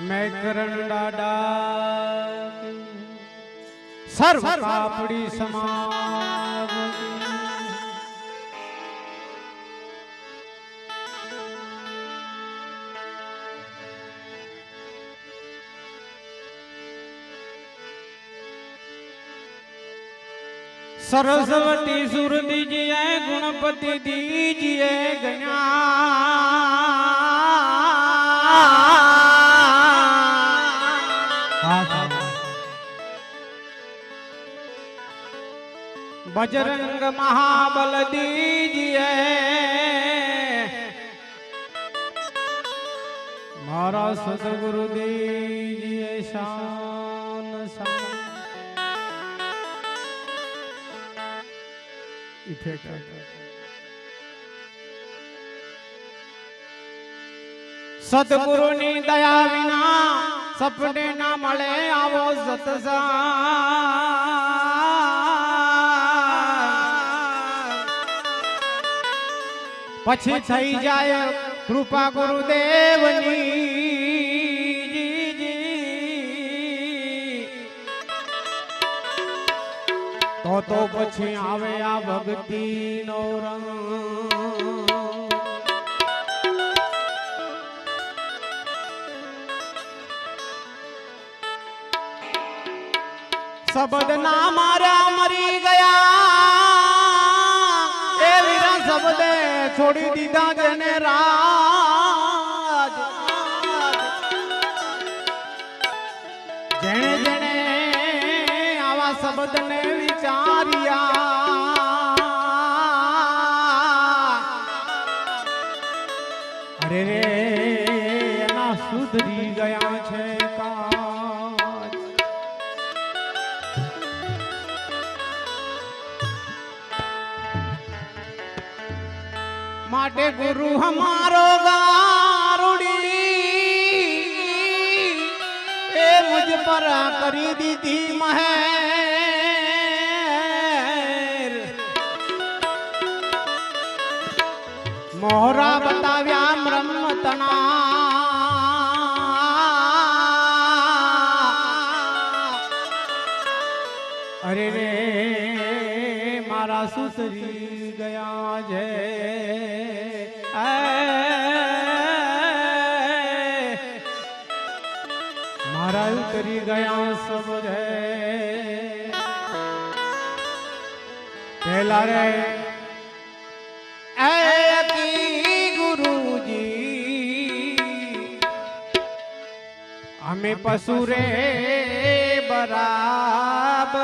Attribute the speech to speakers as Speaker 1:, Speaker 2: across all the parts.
Speaker 1: મેં કરણ દાદા સર્વ આપણી સમાજ. સરસ્વતી સુર દીજીએ ગુણપતિ દીજીએ ગણ્યા બજરંગ મહાબલ દીજીએ. મારા સદગુરુ દીજીએ શાન શાન ઇફેક્ટ સદગુરુની દયા વિના સપને ના મળે આવો સતસા પછી થઈ જાય કૃપા ગુરુદેવની. તો તો પછી આવે આ ભક્તિ નો રંગ શબ્દ ના માર્યા મરી ગયા. એ વીરા સબદે છોડી દીધા જેને રાજ. જેણે જેણે આવા શબ્દને વિચાર્યા. માટે ગુરુ હમારો ગારુડી. એ મુજ પર કરી દીધી મહેર. મોહરા બતાવ્યા બ્રહ્મતણા પેલા રે એ કી ગુરુજી અમે પશુ રે બરાબર.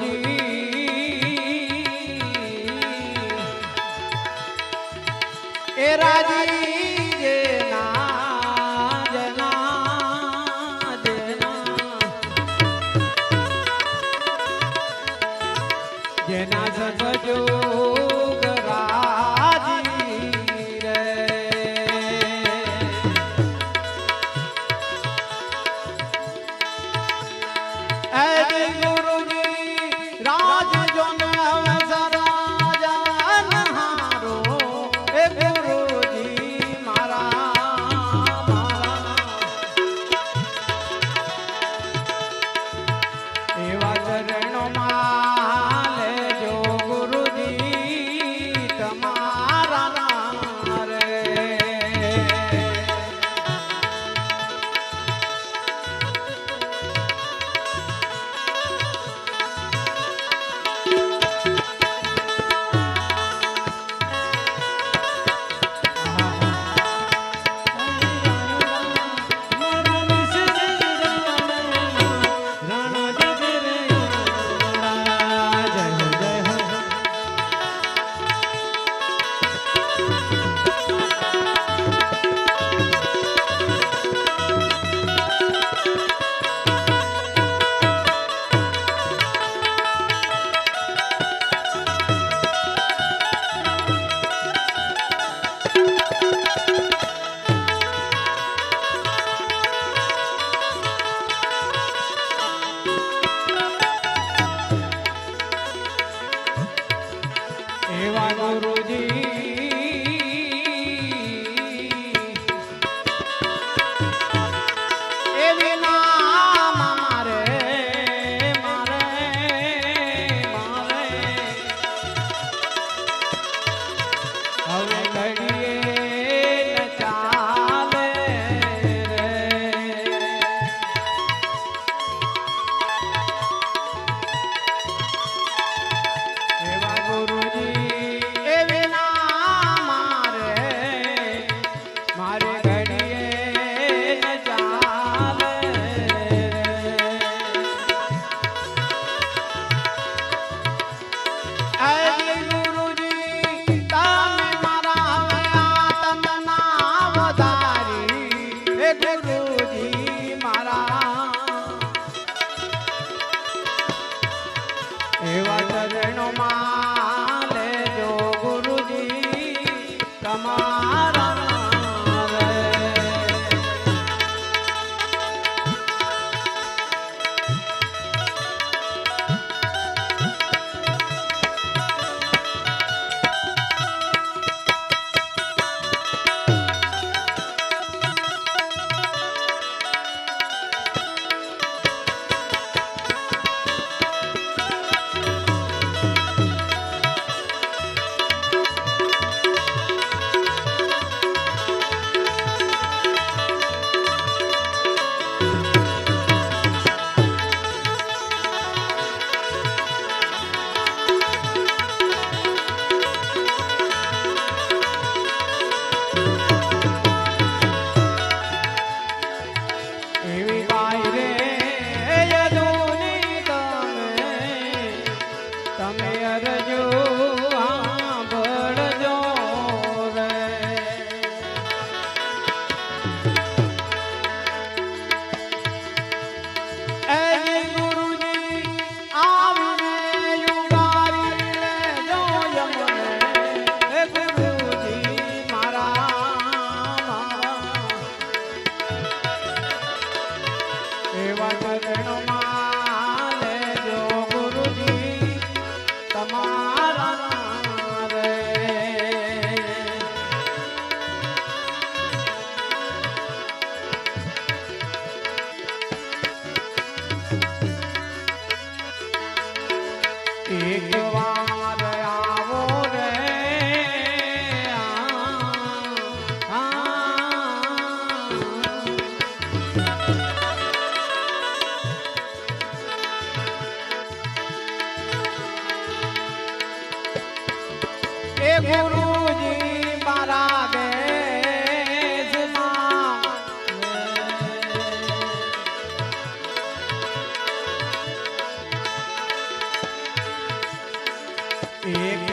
Speaker 1: जी એક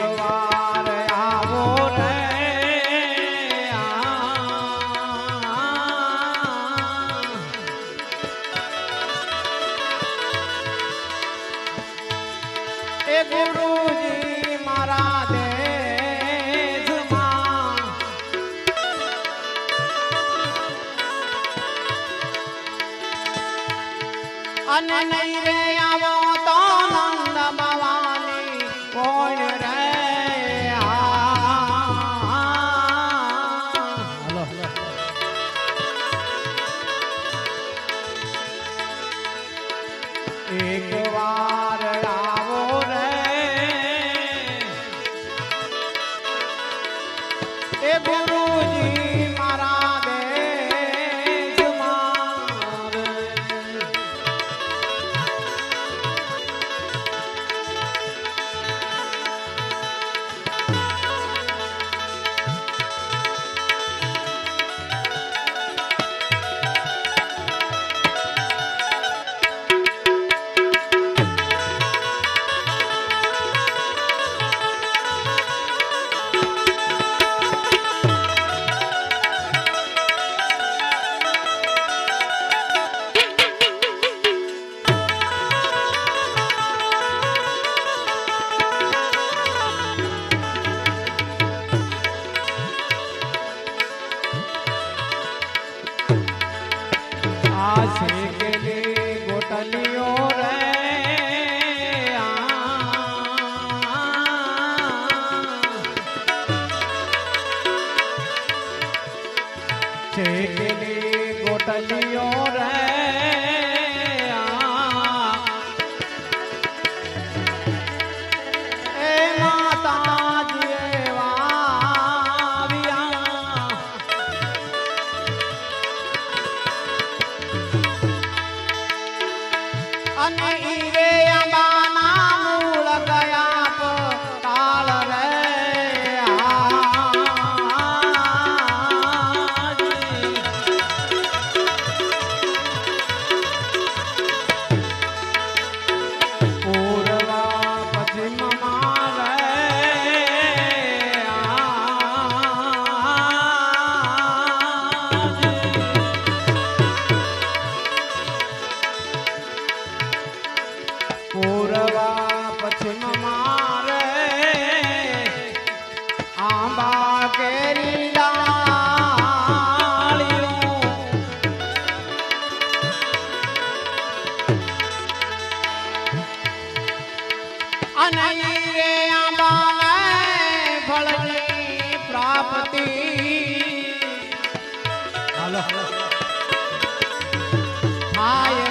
Speaker 1: શેકેલી ગોટલીઓ રે. પ્રાપ્તિ. હાલો. થાય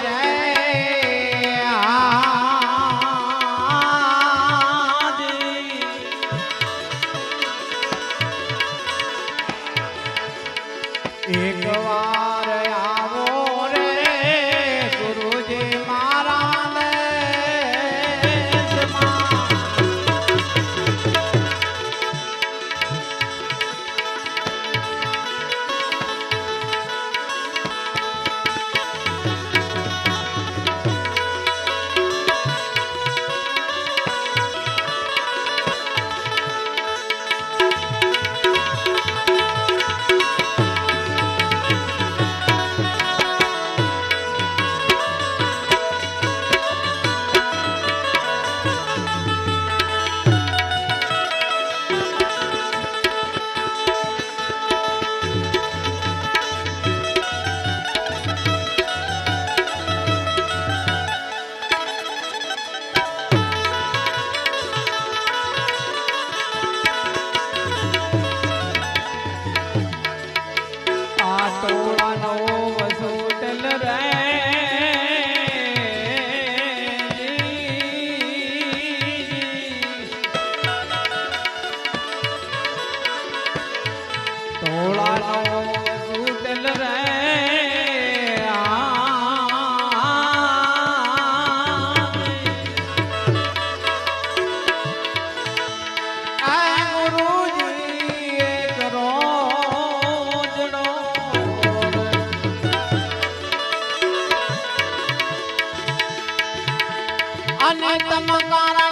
Speaker 1: અને તમકારા